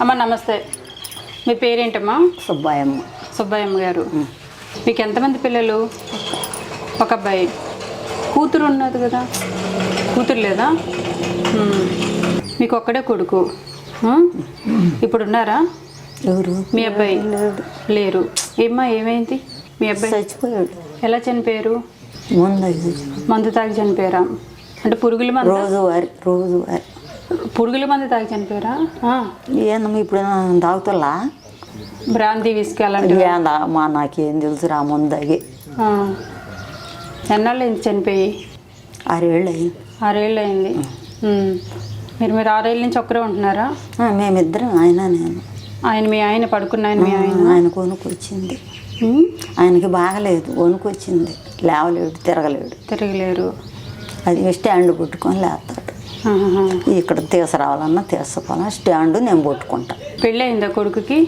అమ్మ నమస్తే. మీ పేరేంటమ్మా? సుబ్బాయమ్మ సుబ్బయ్యమ్మ గారు. మీకు ఎంతమంది పిల్లలు? ఒక అబ్బాయి. కూతురు ఉన్నది కదా? కూతురు లేదా. మీకు ఒక్కడే కొడుకు? ఇప్పుడు ఉన్నారా? ఎవరు? మీ అబ్బాయి. లేరు. ఏమ్మా ఏమైంది? మీ అబ్బాయి? చచ్చిపోయాడు. ఎలా చనిపోయారు? ముందు తాగి చనిపోయారా? అంటే పురుగుల మందు? రోజు వారి రోజు వారి పురుగుల మందు తాగి చనిపోయారా. ఏందమ్మా ఇప్పుడు తాగుతలా బ్రాంతి విస్కీ అలాంటివి? మా నాకేం తెలుసు రా ముందు ఆ. ఎన్నాళ్ళు అయింది చనిపోయి? ఆరేళ్ళు అయింది ఆరేళ్ళు అయింది. మీరు మీరు ఆరేళ్ళ నుంచి ఒక్కరే ఉంటున్నారా? మేమిద్దరం ఆయన నేను. ఆయన మీ ఆయన పడుకున్న ఆయన మీ ఆయన? ఆయన కొనుక్కొచ్చింది. ఆయనకి బాగలేదు వణుకొచ్చింది లేవలేడు తిరగలేడు. తిరగలేరు. అది స్టాండ్ పుట్టుకొని లేస్తాడు. ఇక్కడ తీసుకురావాలన్నా తీసుకుపోవాలన్నా స్టాండ్ నేను పట్టుకుంటా పెళ్ళి అయిందా కొడుకుకి.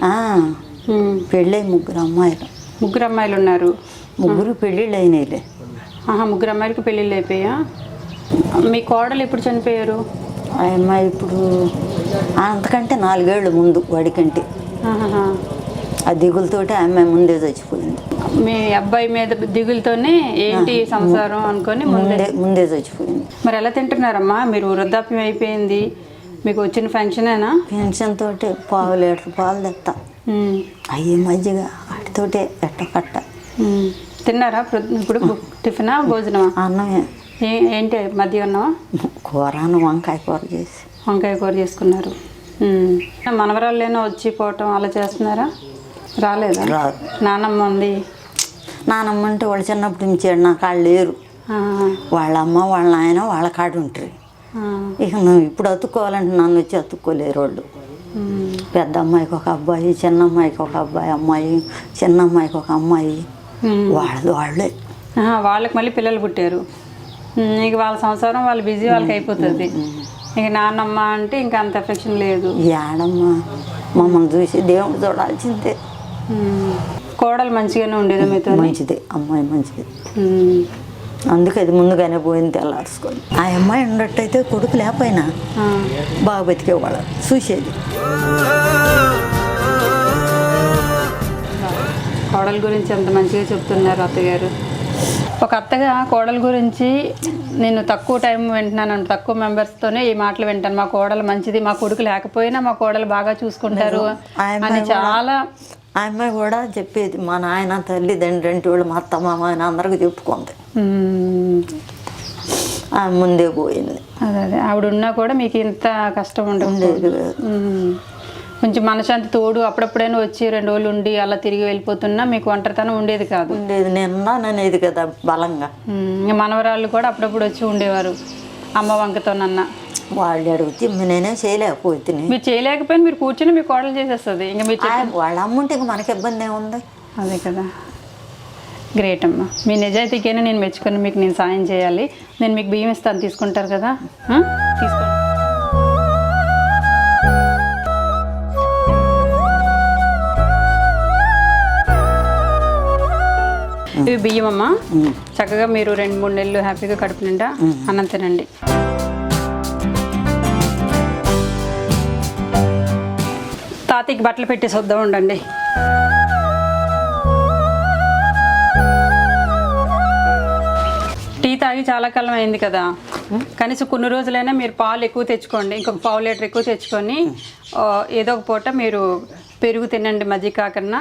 పెళ్ళై ముగ్గురు అమ్మాయిలు. ముగ్గురు అమ్మాయిలు ఉన్నారు. ముగ్గురు పెళ్ళిళ్ళు అయినాయిలే. ఆహా ముగ్గురు అమ్మాయిలకి పెళ్ళిళ్ళు అయిపోయా? మీ కోడలు ఎప్పుడు చనిపోయారు? ఆ అమ్మాయి ఇప్పుడు అంతకంటే నాలుగేళ్ళు ముందు వాడికంటే. ఆ దిగులతోటి ఆ అమ్మాయి ముందే చచ్చిపోయింది. మీ అబ్బాయి మీద దిగులతోనే ఏంటి సంసారం అనుకొని ముందే ముందే చచ్చిపోయింది. మరి ఎలా తింటున్నారమ్మా? మీరు వృద్ధాప్యం అయిపోయింది. మీకు వచ్చిన ఫంక్షనేనా పెన్షన్ తోటి పావు లీటర్ పాలు తెస్తా. అయ్యే మజ్జిగ వాటితోటే ఎట్ట కట్ట. తిన్నారా? ఇప్పుడు టిఫినా భోజనమా? అన్నమే. ఏ ఏంటి మధ్యాహ్నం కూరను వంకాయ కూర చేసి. వంకాయ కూర చేసుకున్నారు. మనవరాళ్ళేనో వచ్చి పోవటం అలా చేస్తున్నారా? రాలేదా? నానమ్మ ఉంది. నానమ్మ అంటే వాళ్ళు చిన్నప్పటి నుంచి నా కాళ్ళు లేరు. వాళ్ళ అమ్మ వాళ్ళ నాయన వాళ్ళ కాడు ఉంటారు. ఇక నువ్వు ఇప్పుడు అతుక్కోవాలంటే నన్ను వచ్చి అతుక్కోలేరు వాళ్ళు. పెద్ద అమ్మాయికి ఒక అబ్బాయి చిన్న అమ్మాయికి ఒక అబ్బాయి అమ్మాయి చిన్న అమ్మాయికి ఒక అమ్మాయి. వాళ్ళది వాళ్ళే. ఆహా, వాళ్ళకి మళ్ళీ పిల్లలు పుట్టారు. ఇక వాళ్ళ సంసారం వాళ్ళు బిజీ వాళ్ళకి అయిపోతుంది. ఇక నాన్నమ్మ అంటే ఇంకా అంత ఎఫెక్షన్ లేదు. ఏడమ్మ మమ్మల్ని చూసి దేవుడు చూడాల్సిందే. కోడలు మంచిగానే ఉండేది మీతో మంచిదే అమ్మాయి మంచిది. అందుకే అది ముందుగానే పోయింది తెల్లార్చుకొని. ఆ అమ్మాయి ఉన్నట్టయితే కొడుకు లేకపోయినా బాగా బతికేవాళ్ళు చూసేది. కోడల గురించి ఎంత మంచిగా చెప్తున్నారు అత్తగారు? ఒక అత్తగా కోడల గురించి నేను తక్కువ టైం వింటున్నాను తక్కువ మెంబర్స్తోనే ఈ మాటలు వింటాను. మా కోడలు మంచిది మా కొడుకు లేకపోయినా మా కోడలు బాగా చూసుకుంటారు అని చాలా ఆ అమ్మాయి కూడా చెప్పేది మా నాయన తల్లి తండ్రి అంటే వాళ్ళు మా అత్త మామ అని అందరికి చెప్పుకుంది. మ్మ్. ఆ ముందే పోయింది. అదే అదే. ఆవిడ ఉన్నా కూడా మీకు ఇంత కష్టం ఉండదు. కొంచెం మనశాంతి తోడు అప్పుడప్పుడైనా వచ్చి రెండు రోజులు ఉండి అలా తిరిగి వెళ్ళిపోతున్నా మీకు ఒంటరితనం ఉండేది కాదు. ఉండేది. నేను అనేది కదా బలంగా. మనవరాళ్ళు కూడా అప్పుడప్పుడు వచ్చి ఉండేవారు. అమ్మ వంకతోనన్నా వాళ్ళు అడిగితే నేనేం చేయలేకపోతే మీరు చేయలేకపోయినా మీరు కూర్చొని మీ కోడలు చేసేస్తుంది. ఇంకా మీరు వాళ్ళ అమ్ముంటే ఇంక మనకి ఇబ్బంది ఏముంది? అదే కదా. గ్రేట్ అమ్మా. మీ నిజాయితీకైనా నేను మెచ్చుకొని మీకు నేను సాయం చేయాలి. నేను మీకు బియ్యం ఇస్తాను తీసుకుంటారు కదా? ఆ? తీసుకోండి ఇవి బియ్యం అమ్మా చక్కగా మీరు రెండు మూడు నెలలు హ్యాపీగా కడుపు నిండా అన్నం తినండి. తాతయ్యకి బట్టలు పెట్టేసి వద్దాం ఉండండి. టీ తాగి చాలా కాలం అయింది కదా. కనీసం కొన్ని రోజులైనా మీరు పాలు ఎక్కువ తెచ్చుకోండి ఇంకొక పావు లీటర్ ఎక్కువ తెచ్చుకొని ఏదో ఒక పూట మీరు పెరుగు తినండి మజ్జిగ కాకన్నా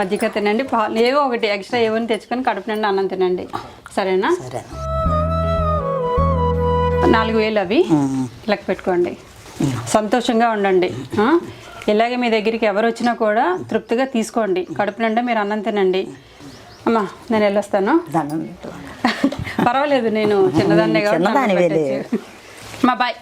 మజ్జిగ తినండి పాలు ఏవో ఒకటి ఎక్స్ట్రా ఏవో తెచ్చుకొని కడుపు నిండా అన్నం తినండి. సరేనా? సరే నాలుగు వేలు అవి లెక్క పెట్టుకోండి. సంతోషంగా ఉండండి? ఇలాగే మీ దగ్గరికి ఎవరు వచ్చినా కూడా తృప్తిగా తీసుకోండి. కడుపు నిండా మీరు అన్నం తినండి. అమ్మా నేను వెళ్ళొస్తాను. పర్వాలేదు నేను చిన్నదాన్నే. అమ్మా బాయ్.